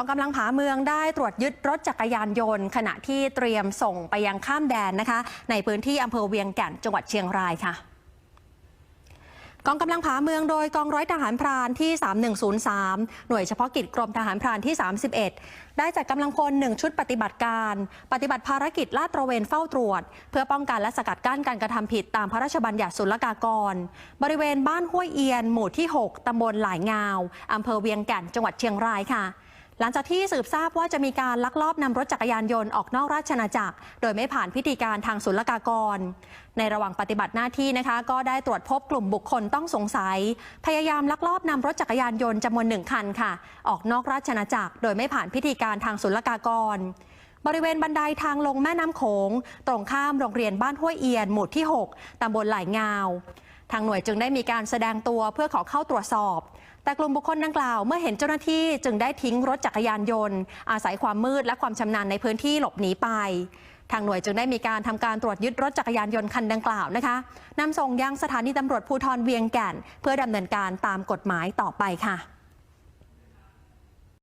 องกำลังผาเมืองได้ตรวจยึดรถจักรยานยนต์ ขณะที่เตรียมส่งไปยังข้ามแดนนะคะ ในพื้นที่อำเภอเวียงแก่นจังหวัดเชียงรายค่ะกองกำลังผาเมืองโดยกองร้อยทหารพรานที่ 3103 หน่วยเฉพาะกิจกรมทหารพรานที่ 31 ได้จัดกำลังพลหนึ่งชุดปฏิบัติการ ปฏิบัติภารกิจลาดตระเวนเฝ้าตรวจ เพื่อป้องกันและสกัดกั้นการกระทำผิดตามพระราชบัญญัติศุลกากร บริเวณบ้านห้วยเอียน หมู่ที่ 6 ตำบลหลายงาว อำเภอเวียงแก่นจังหวัดเชียงรายค่ะ หลังจากที่สืบทราบว่าจะมีการลักลอบนำรถจักรยานยนต์ออกนอกราชอาณาจักร โดยไม่ผ่านพิธีการทางศุลกากร ในระหว่างปฏิบัติหน้าที่นะคะ ก็ได้ตรวจพบกลุ่มบุคคลต้องสงสัย พยายามลักลอบนำรถจักรยานยนต์จำนวนหนึ่งคันค่ะ ออกนอกราชอาณาจักร โดยไม่ผ่านพิธีการทางศุลกากรบริเวณบันไดทางลงแม่น้ำโขง ตรงข้ามโรงเรียนบ้านห้วยเอียน หมู่ที่ 6 ตำบลหลายงาว ทางหน่วยจึงได้มีการแสดงตัวเพื่อขอเข้าตรวจสอบ แต่กลุ่มบุคคลดังกล่าวเมื่อเห็นเจ้าหน้าที่จึงได้ทิ้งรถจักรยานยนต์ อาศัยความมืดและความชำนาญในพื้นที่หลบหนีไป ทางหน่วยจึงได้มีการทำการตรวจยึดรถจักรยานยนต์คันดังกล่าวนะคะนำส่งยังสถานีตำรวจภูธรเวียงแก่น เพื่อดำเนินการตามกฎหมายต่อไปค่ะ